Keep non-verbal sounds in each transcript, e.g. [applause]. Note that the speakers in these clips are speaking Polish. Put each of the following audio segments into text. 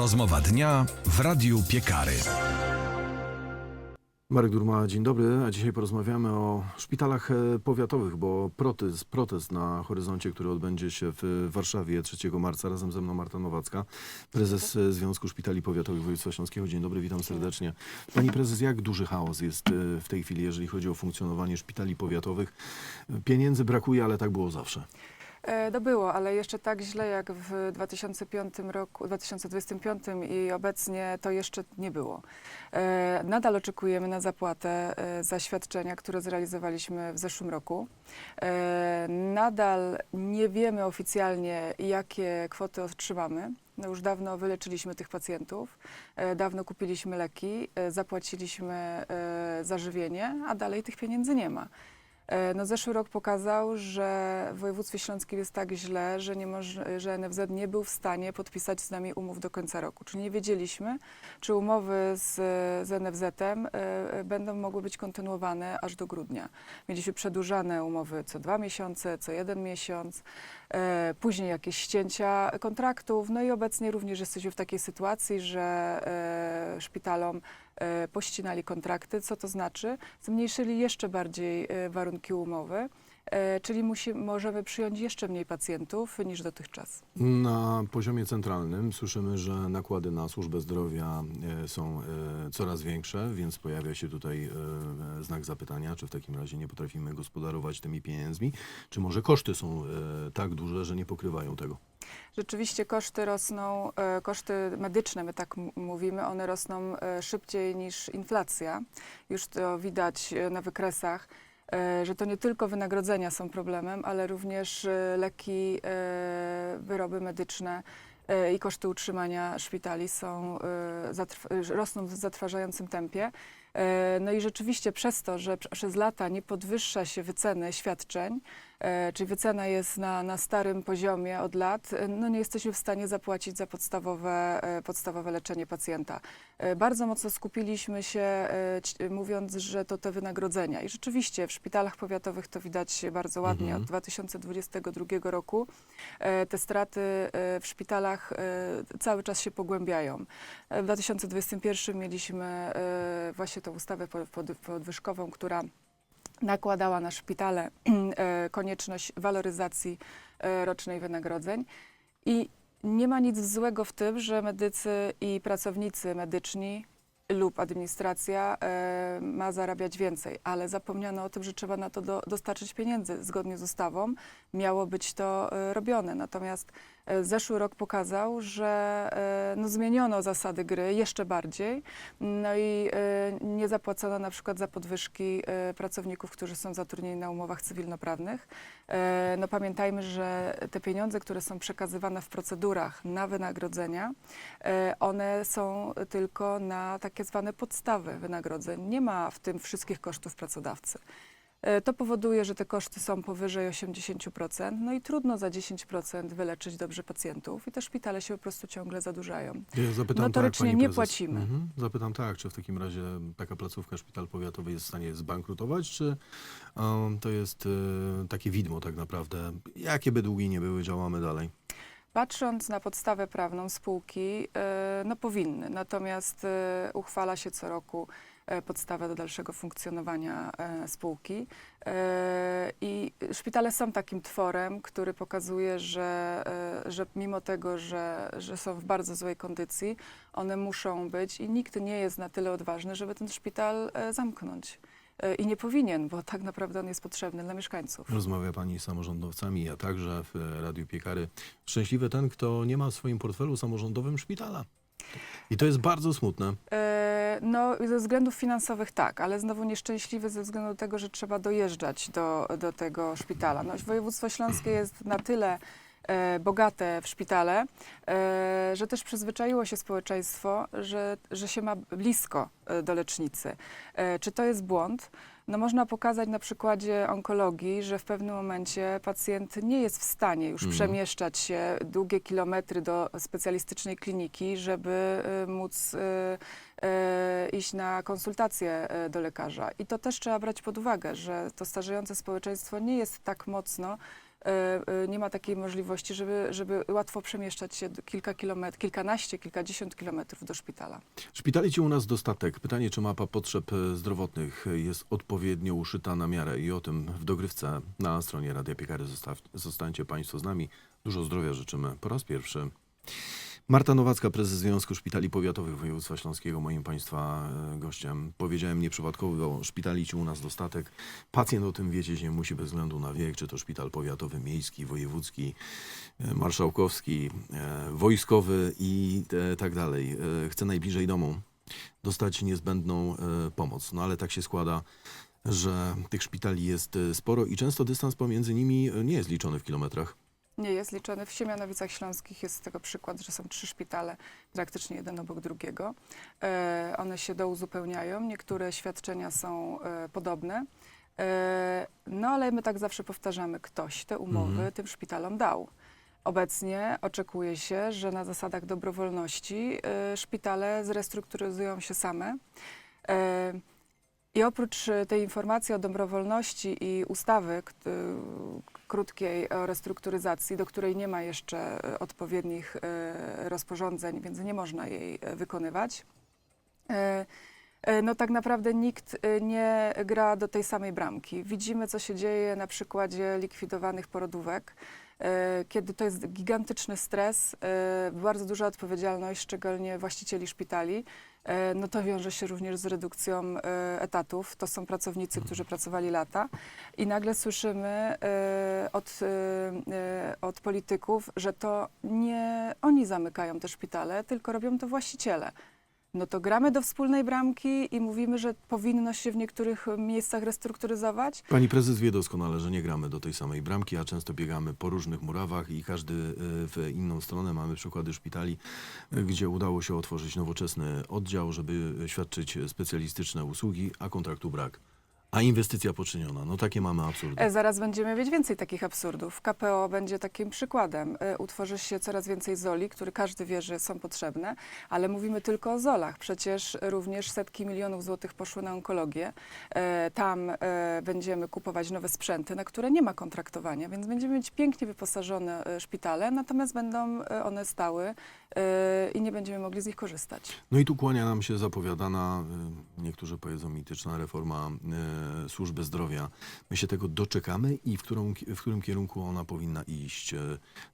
Rozmowa dnia w Radiu Piekary. Marek Durma, dzień dobry. A dzisiaj porozmawiamy o szpitalach e, powiatowych, bo protest, protest na horyzoncie, który odbędzie się w Warszawie 3 marca. Razem ze mną Marta Nowacka, prezes e, Związku Szpitali Powiatowych Województwa Śląskiego. Dzień dobry, witam serdecznie. Pani prezes, jak duży chaos jest e, w tej chwili, jeżeli chodzi o funkcjonowanie szpitali powiatowych? Pieniędzy brakuje, ale tak było zawsze. E, To było, ale jeszcze tak źle jak w 2005 roku, 2025 i obecnie to jeszcze nie było. E, Nadal oczekujemy na zapłatę e, za świadczenia, które zrealizowaliśmy w zeszłym roku. Nadal nie wiemy oficjalnie, jakie kwoty otrzymamy. No już dawno wyleczyliśmy tych pacjentów, dawno kupiliśmy leki, zapłaciliśmy za żywienie, a dalej tych pieniędzy nie ma. E, No, zeszły rok pokazał, że w województwie śląskim jest tak źle, że, nie że NFZ nie był w stanie podpisać z nami umów do końca roku. Czyli nie wiedzieliśmy, czy umowy z, z NFZ-em e, będą mogły być kontynuowane aż do grudnia. Mieliśmy przedłużane umowy co dwa miesiące, co jeden miesiąc, e, później jakieś ścięcia kontraktów. No i obecnie również jesteśmy w takiej sytuacji, że szpitalom pościnali kontrakty. Co to znaczy? Zmniejszyli jeszcze bardziej e, warunki umowy, e, czyli musi, możemy przyjąć jeszcze mniej pacjentów niż dotychczas. Na poziomie centralnym słyszymy, że nakłady na służbę zdrowia e, są e, coraz większe, więc pojawia się tutaj e, znak zapytania, czy w takim razie nie potrafimy gospodarować tymi pieniędzmi, czy może koszty są e, tak duże, że nie pokrywają tego. Rzeczywiście koszty rosną, e, koszty medyczne, my tak mówimy, one rosną e, szybciej niż inflacja. Już to widać e, na wykresach, e, że to nie tylko wynagrodzenia są problemem, ale również e, leki, e, wyroby medyczne e, i koszty utrzymania szpitali są, e, rosną w zatrważającym tempie. E, No i rzeczywiście przez to, że prze- przez lata nie podwyższa się wyceny świadczeń, e, czyli wycena jest na, na starym poziomie od lat, e, no nie jesteśmy w stanie zapłacić za podstawowe, e, podstawowe leczenie pacjenta. E, Bardzo mocno skupiliśmy się, e, mówiąc, że to te wynagrodzenia. I rzeczywiście w szpitalach powiatowych to widać bardzo ładnie. Mhm. Od 2022 roku e, te straty e, w szpitalach e, cały czas się pogłębiają. E, W 2021 mieliśmy e, właśnie tą ustawę po- pod- podwyżkową, która nakładała na szpitale [clears throat] e, konieczność waloryzacji e, rocznej wynagrodzeń. I nie ma nic złego w tym, że medycy i pracownicy medyczni lub administracja e, ma zarabiać więcej, ale zapomniano o tym, że trzeba na to do, dostarczyć pieniędzy. Zgodnie z ustawą miało być to robione. Natomiast zeszły rok pokazał, że e, no, zmieniono zasady gry jeszcze bardziej. No i e, nie zapłacono na przykład za podwyżki e, pracowników, którzy są zatrudnieni na umowach cywilnoprawnych. E, No pamiętajmy, że te pieniądze, które są przekazywane w procedurach na wynagrodzenia, e, one są tylko na takie zwane podstawy wynagrodzeń. Nie ma w tym wszystkich kosztów pracodawcy. E, To powoduje, że te koszty są powyżej 80%, no i trudno za 10% wyleczyć dobrze pacjentów i te szpitale się po prostu ciągle zadłużają. Ja zapytam Notorycznie tak, nie prezes. płacimy. Mhm. Zapytam tak, czy w takim razie taka placówka szpital powiatowy jest w stanie zbankrutować, czy um, to jest e, takie widmo tak naprawdę? Jakie by długi nie były, działamy dalej. Patrząc na podstawę prawną spółki, e, no powinny, natomiast e, uchwala się co roku podstawę do dalszego funkcjonowania e, spółki. E, I szpitale są takim tworem, który pokazuje, że, e, że mimo tego, że, że są w bardzo złej kondycji, one muszą być i nikt nie jest na tyle odważny, żeby ten szpital e, zamknąć. E, I nie powinien, bo tak naprawdę on jest potrzebny dla mieszkańców. Rozmawia pani z samorządowcami, ja także w e, Radiu Piekary. Szczęśliwy ten, kto nie ma w swoim portfelu samorządowym szpitala. I to jest bardzo smutne. E, No, ze względów finansowych tak, ale znowu nieszczęśliwy ze względu tego, że trzeba dojeżdżać do, do tego szpitala. No, województwo śląskie jest na tyle e, bogate w szpitale, e, że też przyzwyczaiło się społeczeństwo, że, że się ma blisko e, do lecznicy. E, czy to jest błąd? No można pokazać na przykładzie onkologii, że w pewnym momencie pacjent nie jest w stanie już Mhm. przemieszczać się długie kilometry do specjalistycznej kliniki, żeby y, móc y, y, iść na konsultację do lekarza. I to też trzeba brać pod uwagę, że to starzejące społeczeństwo nie jest tak mocno nie ma takiej możliwości, żeby, żeby łatwo przemieszczać się kilka kilometrów, kilkanaście, kilkadziesiąt kilometrów do szpitala. Szpitali ci u nas dostatek. Pytanie, czy mapa potrzeb e, zdrowotnych jest odpowiednio uszyta na miarę i o tym w dogrywce na stronie Radia Piekary zostańcie Państwo z nami. Dużo zdrowia życzymy po raz pierwszy. Marta Nowacka, prezes Związku Szpitali Powiatowych Województwa Śląskiego, moim Państwa e, gościem. Powiedziałem nieprzypadkowo, szpitali ci u nas dostatek. Pacjent o tym wiedzieć nie musi bez względu na wiek, czy to szpital powiatowy, miejski, wojewódzki, e, marszałkowski, e, wojskowy i tak dalej. Chce najbliżej domu dostać niezbędną pomoc. No ale tak się składa, że tych szpitali jest sporo i często dystans pomiędzy nimi nie jest liczony w kilometrach. Nie jest liczony. W Siemianowicach Śląskich jest z tego przykład, że są trzy szpitale, praktycznie jeden obok drugiego. E, one się douzupełniają, niektóre świadczenia są e, podobne. E, no ale my tak zawsze powtarzamy, ktoś te umowy Mhm. tym szpitalom dał. Obecnie oczekuje się, że na zasadach dobrowolności szpitale zrestrukturyzują się same. E, I oprócz e, tej informacji o dobrowolności i ustawy kt- krótkiej restrukturyzacji, do której nie ma jeszcze e, odpowiednich e, rozporządzeń, więc nie można jej e, wykonywać, e, e, no tak naprawdę nikt e, nie gra do tej samej bramki. Widzimy, co się dzieje na przykładzie likwidowanych porodówek, e, kiedy to jest gigantyczny stres, e, bardzo duża odpowiedzialność, szczególnie właścicieli szpitali. E, No to wiąże się również z redukcją e, etatów. To są pracownicy, którzy pracowali lata. I nagle słyszymy e, od, od polityków, że to nie oni zamykają te szpitale, tylko robią to właściciele. No to gramy do wspólnej bramki i mówimy, że powinno się w niektórych miejscach restrukturyzować. Pani prezes wie doskonale, że nie gramy do tej samej bramki, a często biegamy po różnych murawach i każdy y, w inną stronę. Mamy przykłady szpitali, y, gdzie udało się otworzyć nowoczesny oddział, żeby świadczyć specjalistyczne usługi, a kontraktu brak. A inwestycja poczyniona. No takie mamy absurdy. E, Zaraz będziemy mieć więcej takich absurdów. KPO będzie takim przykładem. E, Utworzy się coraz więcej zoli, które każdy wie, że są potrzebne, ale mówimy tylko o zolach. Przecież również setki milionów złotych poszły na onkologię. E, Tam e, będziemy kupować nowe sprzęty, na które nie ma kontraktowania, więc będziemy mieć pięknie wyposażone e, szpitale, natomiast będą e, one stały i nie będziemy mogli z nich korzystać. No i tu kłania nam się zapowiadana, y, niektórzy powiedzą mityczna reforma y, służby zdrowia. My się tego doczekamy i w, którą, w którym kierunku ona powinna iść?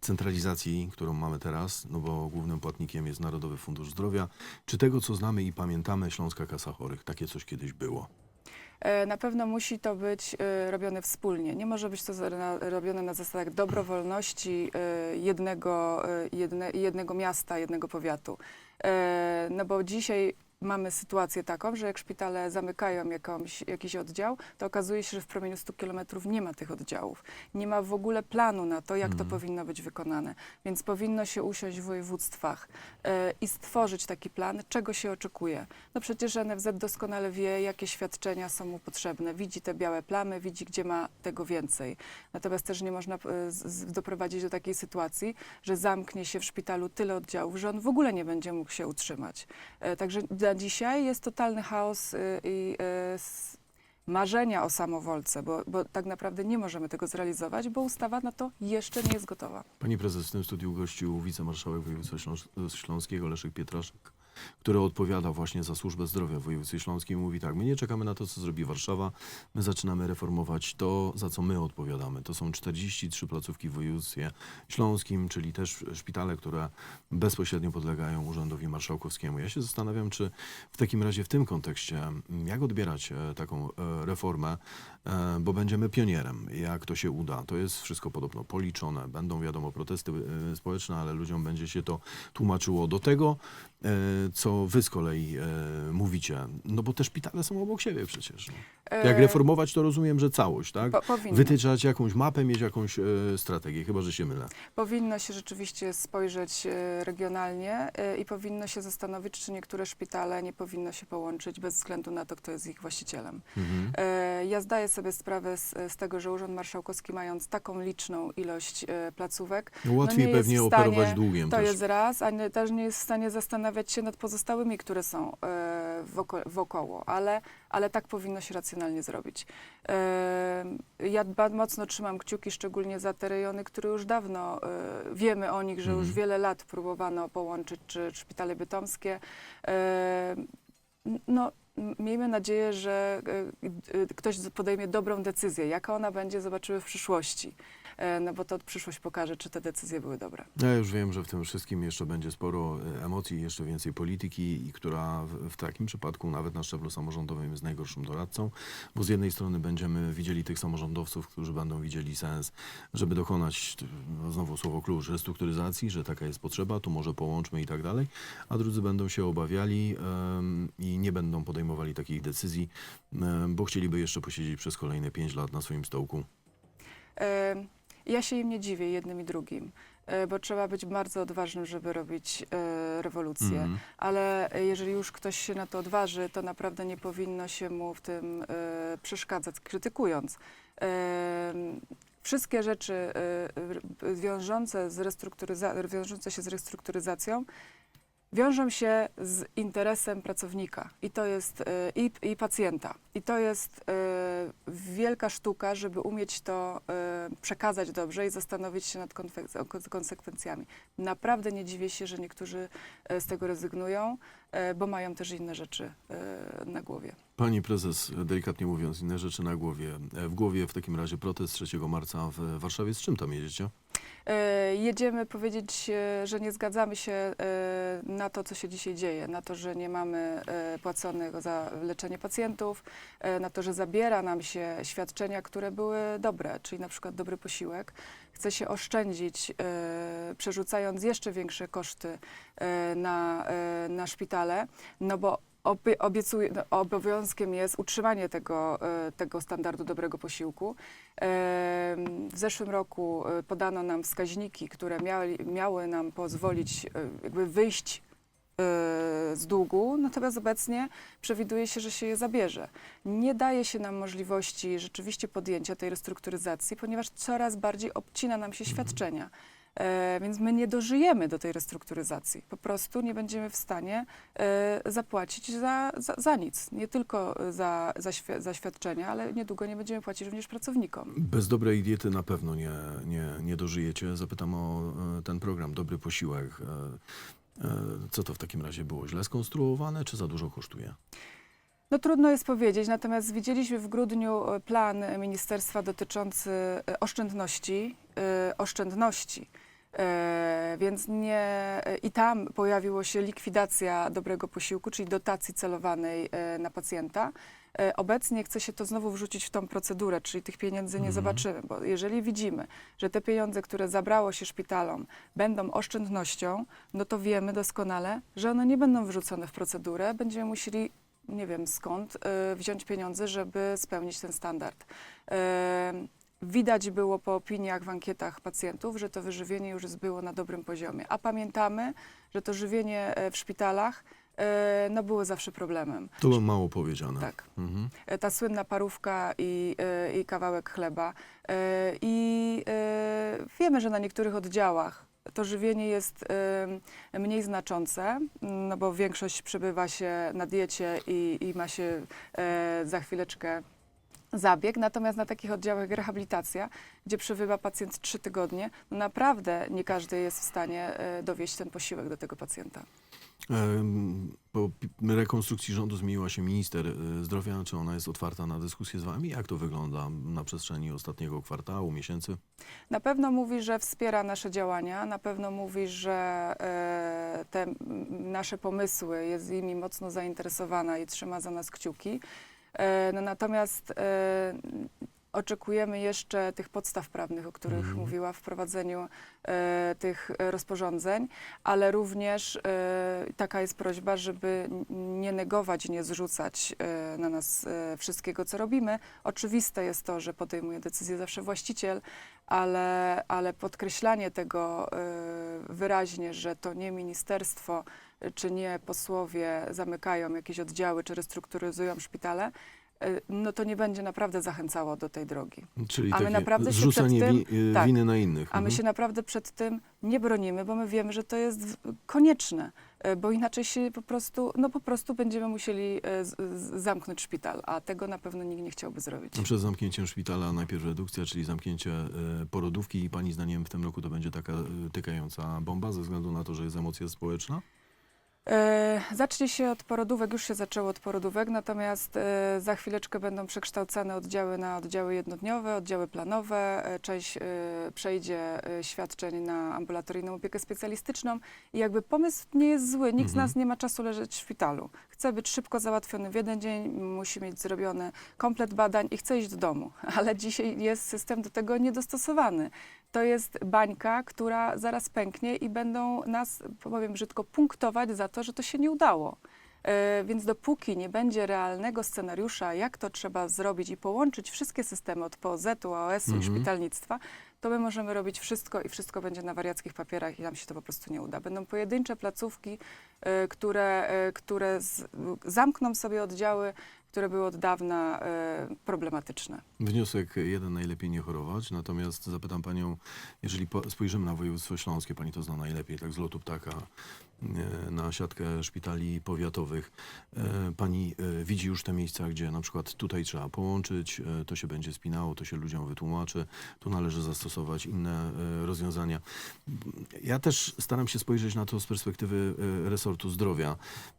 Centralizacji, którą mamy teraz, no bo głównym płatnikiem jest Narodowy Fundusz Zdrowia, czy tego, co znamy i pamiętamy, Śląska Kasa Chorych? Takie coś kiedyś było. E, Na pewno musi to być e, robione wspólnie. Nie może być to robione na zasadach dobrowolności e, jednego, jedne, jednego miasta, jednego powiatu. No bo dzisiaj mamy sytuację taką, że jak szpitale zamykają jakąś, jakiś oddział, to okazuje się, że w promieniu 100 kilometrów nie ma tych oddziałów. Nie ma w ogóle planu na to, jak to Mhm. powinno być wykonane. Więc powinno się usiąść w województwach e, i stworzyć taki plan, czego się oczekuje. No przecież NFZ doskonale wie, jakie świadczenia są mu potrzebne. Widzi te białe plamy, widzi, gdzie ma tego więcej. Natomiast też nie można e, z, z, doprowadzić do takiej sytuacji, że zamknie się w szpitalu tyle oddziałów, że on w ogóle nie będzie mógł się utrzymać. E, Także na dzisiaj jest totalny chaos e, i s- marzenia o samowolce, bo, bo tak naprawdę nie możemy tego zrealizować, bo ustawa na to jeszcze nie jest gotowa. Pani prezes, w tym studiu gościł wicemarszałek województwa Śląs- śląskiego Leszek Pietraszek, który odpowiada właśnie za służbę zdrowia w województwie śląskim. Mówi tak, my nie czekamy na to, co zrobi Warszawa, my zaczynamy reformować to, za co my odpowiadamy. To są 43 placówki w województwie śląskim, czyli też szpitale, które bezpośrednio podlegają urzędowi marszałkowskiemu. Ja się zastanawiam, czy w takim razie w tym kontekście, jak odbierać e, taką e, reformę, e, bo będziemy pionierem, jak to się uda. To jest wszystko podobno policzone, będą wiadomo protesty społeczne, ale ludziom będzie się to tłumaczyło do tego, co wy z kolei e, mówicie. No bo te szpitale są obok siebie przecież. No. Jak E, reformować, to rozumiem, że całość, tak? Po, powinno. Wytyczać jakąś mapę, mieć jakąś e, strategię, chyba że się mylę. Powinno się rzeczywiście spojrzeć e, regionalnie e, i powinno się zastanowić, czy niektóre szpitale nie powinno się połączyć bez względu na to, kto jest ich właścicielem. Mhm. E, Ja zdaję sobie sprawę z, z tego, że Urząd Marszałkowski, mając taką liczną ilość e, placówek, No Łatwiej nie jest pewnie w stanie- operować długiem to też. jest raz, a nie, też nie jest w stanie zastanawiać się nad pozostałymi, które są e, woko wokoło, ale, ale tak powinno się racjonalnie zrobić. E, Ja dba, mocno trzymam kciuki, szczególnie za te rejony, które już dawno e, wiemy o nich, że już Mhm. wiele lat próbowano połączyć, czy szpitale bytomskie. No, miejmy nadzieję, że e, e, ktoś podejmie dobrą decyzję. Jaka ona będzie, zobaczymy w przyszłości. E, No bo to przyszłość pokaże, czy te decyzje były dobre. Ja już wiem, że w tym wszystkim jeszcze będzie sporo emocji, jeszcze więcej polityki, i która w, takim przypadku nawet na szczeblu samorządowym jest najgorszym doradcą, bo z jednej strony będziemy widzieli tych samorządowców, którzy będą widzieli sens, żeby dokonać, no znowu słowo klucz, restrukturyzacji, że taka jest potrzeba, tu może połączmy i tak dalej, a drudzy będą się obawiali i nie będą podejmowali takich decyzji, em, bo chcieliby jeszcze posiedzieć przez kolejne pięć lat na swoim stołku. E, Ja się im nie dziwię, jednym i drugim, e, bo trzeba być bardzo odważnym, żeby robić e, rewolucję. Mhm. Ale jeżeli już ktoś się na to odważy, to naprawdę nie powinno się mu w tym e, przeszkadzać, krytykując. E, wszystkie rzeczy e, wiążące, wiążące się z restrukturyzacją wiążą się z interesem pracownika i to jest e, i, i pacjenta. I to jest e, wielka sztuka, żeby umieć to e, przekazać dobrze i zastanowić się nad konsekwencjami. Naprawdę nie dziwię się, że niektórzy z tego rezygnują, bo mają też inne rzeczy na głowie. Pani prezes, delikatnie mówiąc, inne rzeczy na głowie. E, W głowie w takim razie protest 3 marca w Warszawie. Z czym tam jedziecie? Jedziemy powiedzieć, że nie zgadzamy się na to, co się dzisiaj dzieje, na to, że nie mamy e, płaconego za leczenie pacjentów, e, na to, że zabiera nam się świadczenia, które były dobre, czyli na przykład dobry posiłek. Chce się oszczędzić, e, przerzucając jeszcze większe koszty na, na szpitale, no bo obie- obiecuje, no, obowiązkiem jest utrzymanie tego, e, tego standardu dobrego posiłku. Em, W zeszłym roku e, podano nam wskaźniki, które miały, miały nam pozwolić e, jakby wyjść e, z długu, natomiast obecnie przewiduje się, że się je zabierze. Nie daje się nam możliwości rzeczywiście podjęcia tej restrukturyzacji, ponieważ coraz bardziej obcina nam się świadczenia. E, więc my nie dożyjemy do tej restrukturyzacji. Po prostu nie będziemy w stanie e, zapłacić za, za, za nic. Nie tylko za, za, świ- za świadczenia, ale niedługo nie będziemy płacić również pracownikom. Bez dobrej diety na pewno nie, nie, nie dożyjecie. Zapytam o e, ten program Dobry Posiłek. E, e, Co to w takim razie było? Źle skonstruowane, czy za dużo kosztuje? No trudno jest powiedzieć, natomiast widzieliśmy w grudniu e, plan ministerstwa dotyczący e, oszczędności, e, oszczędności. Więc nie, i tam pojawiło się likwidacja dobrego posiłku, czyli dotacji celowanej na pacjenta. Obecnie chce się to znowu wrzucić w tą procedurę, czyli tych pieniędzy nie Mhm. zobaczymy, bo jeżeli widzimy, że te pieniądze, które zabrało się szpitalom, będą oszczędnością, no to wiemy doskonale, że one nie będą wrzucone w procedurę, będziemy musieli nie wiem skąd, y, wziąć pieniądze, żeby spełnić ten standard. Y, Widać było po opiniach w ankietach pacjentów, że to wyżywienie już było na dobrym poziomie. A pamiętamy, że to żywienie e, w szpitalach e, no, było zawsze problemem. To było mało powiedziane. Tak. Mhm. E, Ta słynna parówka i, e, i kawałek chleba. E, I e, wiemy, że na niektórych oddziałach to żywienie jest e, mniej znaczące, no bo większość przebywa się na diecie i, i ma się e, za chwileczkę zabieg. Natomiast na takich oddziałach jak rehabilitacja, gdzie przebywa pacjent trzy tygodnie, no naprawdę nie każdy jest w stanie e, dowieść ten posiłek do tego pacjenta. Po rekonstrukcji rządu zmieniła się minister e, zdrowia. Czy ona jest otwarta na dyskusję z wami? Jak to wygląda na przestrzeni ostatniego kwartału, miesięcy? Na pewno mówi, że wspiera nasze działania, na pewno mówi, że e, te nasze pomysły jest nimi mocno zainteresowana i trzyma za nas kciuki. E, no natomiast oczekujemy jeszcze tych podstaw prawnych, o których Mhm. mówiła w wprowadzeniu e, tych rozporządzeń, ale również e, taka jest prośba, żeby nie negować, nie zrzucać e, na nas e, wszystkiego, co robimy. Oczywiste jest to, że podejmuje decyzję zawsze właściciel, ale, ale podkreślanie tego e, wyraźnie, że to nie ministerstwo e, czy nie posłowie zamykają jakieś oddziały czy restrukturyzują szpitale, no to nie będzie naprawdę zachęcało do tej drogi. Czyli A my naprawdę się zrzucenie przed tym- e, tak. winy na innych. A my Mhm. się naprawdę przed tym nie bronimy, bo my wiemy, że to jest konieczne. e, bo inaczej się po prostu, no po prostu będziemy musieli e, zamknąć szpital, a tego na pewno nikt nie chciałby zrobić. Przed zamknięciem szpitala najpierw redukcja, czyli zamknięcie e, porodówki i pani zdaniem w tym roku to będzie taka e, tykająca bomba ze względu na to, że jest emocja społeczna? E, zacznie się od porodówek, już się zaczęło od porodówek, natomiast e, za chwileczkę będą przekształcane oddziały na oddziały jednodniowe, oddziały planowe. E, część przejdzie świadczeń na ambulatoryjną opiekę specjalistyczną i jakby pomysł nie jest zły. Nikt z Mhm. nas nie ma czasu leżeć w szpitalu. Chce być szybko załatwiony w jeden dzień, musi mieć zrobiony komplet badań i chce iść do domu. [laughs] Ale dzisiaj jest system do tego niedostosowany. To jest bańka, która zaraz pęknie i będą nas, powiem brzydko, punktować za to, że to się nie udało. E, Więc dopóki nie będzie realnego scenariusza, jak to trzeba zrobić i połączyć wszystkie systemy od POZ-u, AOS-u i Mhm. szpitalnictwa, to my możemy robić wszystko i wszystko będzie na wariackich papierach i nam się to po prostu nie uda. Będą pojedyncze placówki, e, które, e, które z, zamkną sobie oddziały, które były od dawna e, problematyczne. Wniosek jeden, najlepiej nie chorować. Natomiast zapytam panią, jeżeli po, spojrzymy na województwo śląskie, pani to zna najlepiej, tak z lotu ptaka, na siatkę szpitali powiatowych. E, Pani e, widzi już te miejsca, gdzie na przykład tutaj trzeba połączyć, e, to się będzie spinało, to się ludziom wytłumaczy, tu należy zastosować inne e, rozwiązania. Ja też staram się spojrzeć na to z perspektywy e, resortu zdrowia.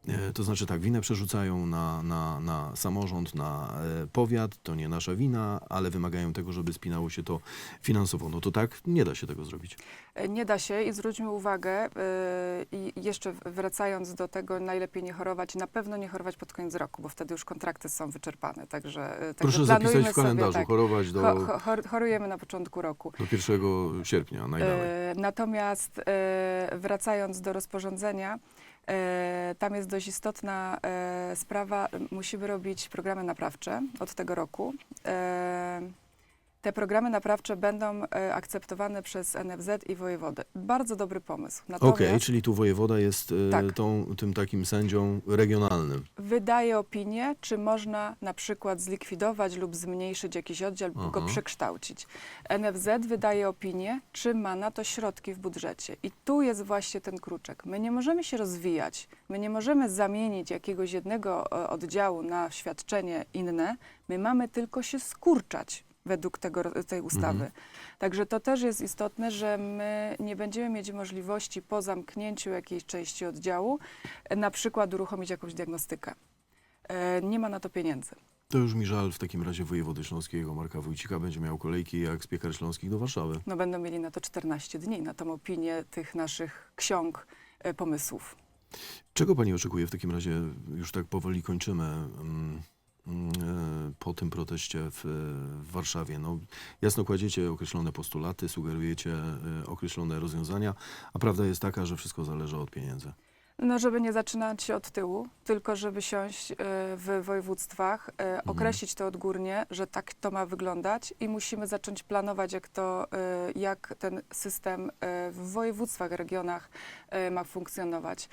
E, To znaczy tak, winę przerzucają na, na, na samorząd, na e, powiat, to nie nasza wina, ale wymagają tego, żeby spinało się to finansowo. No to tak, nie da się tego zrobić. E, Nie da się i zwróćmy uwagę, yy, jeszcze wracając do tego, najlepiej nie chorować, na pewno nie chorować pod koniec roku, bo wtedy już kontrakty są wyczerpane, także, yy, także Proszę zapisać w kalendarzu, Sobie, tak, chorować do, cho, cho, chor- chorujemy na początku roku. do 1 sierpnia najdalej. E, Natomiast e, wracając do rozporządzenia, e, tam jest dość istotna e, sprawa. Musimy robić programy naprawcze od tego roku. Te programy naprawcze będą e, akceptowane przez NFZ i wojewodę. Bardzo dobry pomysł. Okej, czyli tu wojewoda jest e, Tak. tą, tym takim sędzią regionalnym. wydaje opinię, czy można na przykład zlikwidować lub zmniejszyć jakiś oddział lub go Aha. przekształcić. NFZ wydaje opinię, czy ma na to środki w budżecie. I tu jest właśnie ten kruczek. My nie możemy się rozwijać, my nie możemy zamienić jakiegoś jednego e, oddziału na świadczenie inne, my mamy tylko się skurczać według tego, tej ustawy. Mhm. Także to też jest istotne, że my nie będziemy mieć możliwości po zamknięciu jakiejś części oddziału e, na przykład uruchomić jakąś diagnostykę. E, Nie ma na to pieniędzy. To już mi żal w takim razie wojewody śląskiego Marka Wójcika będzie miał kolejki jak z piekar śląskich do Warszawy. No będą mieli na to 14 dni, na tą opinię tych naszych ksiąg, e, pomysłów. Czego pani oczekuje w takim razie, już tak powoli kończymy, mm, po tym proteście w, w Warszawie? No, jasno kładziecie określone postulaty, sugerujecie e, określone rozwiązania, a prawda jest taka, że wszystko zależy od pieniędzy. No, żeby nie zaczynać się od tyłu, tylko żeby siąść e, w województwach, e, określić to odgórnie, że tak to ma wyglądać i musimy zacząć planować, jak, to, e, jak ten system w województwach, regionach ma funkcjonować.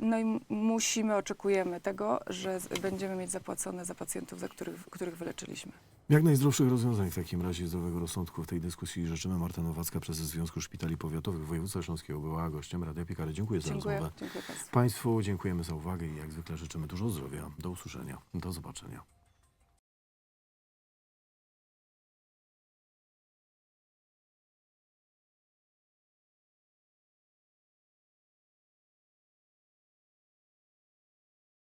No i musimy, oczekujemy tego, że będziemy mieć zapłacone za pacjentów, za których, których wyleczyliśmy. Jak najzdrowszych rozwiązań w takim razie zdrowego rozsądku w tej dyskusji życzymy. Marta Nowacka, prezes Związku Szpitali Powiatowych Województwa Śląskiego była gościem Radia Piekary. Dziękuję za Dziękuję, rozmowę. dziękuję. Państwu dziękujemy za uwagę i jak zwykle życzymy dużo zdrowia. Do usłyszenia. Do zobaczenia.